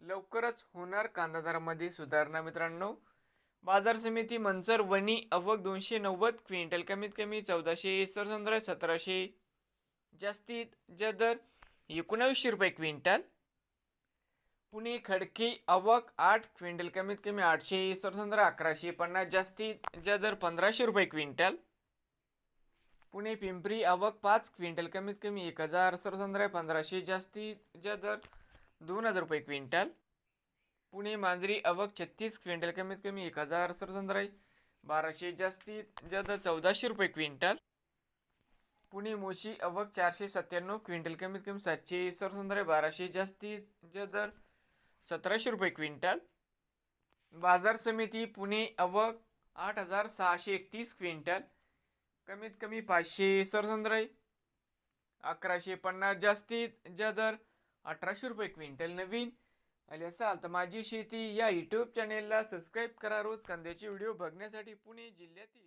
लवकरच होणार कांदा दरामध्ये सुधारणा मित्रांनो. बाजार समिती मंचर वणी अवक दोनशे नव्वद क्विंटल कमीत कमी चौदाशे सरसंद्र सतराशे जास्तीत ज्या दर एकोणावीसशे रुपये क्विंटल. पुणे खडकी अवक आठ क्विंटल कमीत कमी आठशे सरसंद्र अकराशे पन्नास जास्तीत ज्या दर पंधराशे रुपये क्विंटल. पुणे पिंपरी अवक पाच क्विंटल कमीत कमी एक हजार सरसंद्र पंधराशे जास्तीत ज्या दर दोन हजार रुपये क्विंटल. पुणे मांजरी अवक छत्तीस क्विंटल कमीत कमी एक हजार सरसंद्राई. बाराशे जास्तीत जास्त चौदाशे रुपये क्विंटल. पुणे मोशी अवक चारशे सत्त्याण्णव क्विंटल कमीत कमी सातशे सरसंद्राई बाराशे जास्तीत जास्त सतराशे रुपये क्विंटल. बाजार समिती पुणे अवक आठ हजार सहाशे एकतीस क्विंटल. कमीत कमी पाचशे सरसंद्राई. अकराशे पन्नास जास्तीत जा दर अठराशे रुपये क्विंटल नवीन. आले असाल तर माझी शेती या यूट्यूब चॅनेलला सबस्क्राईब करा. रोज कांद्याचे व्हिडिओ बघण्यासाठी पुणे जिल्ह्यातील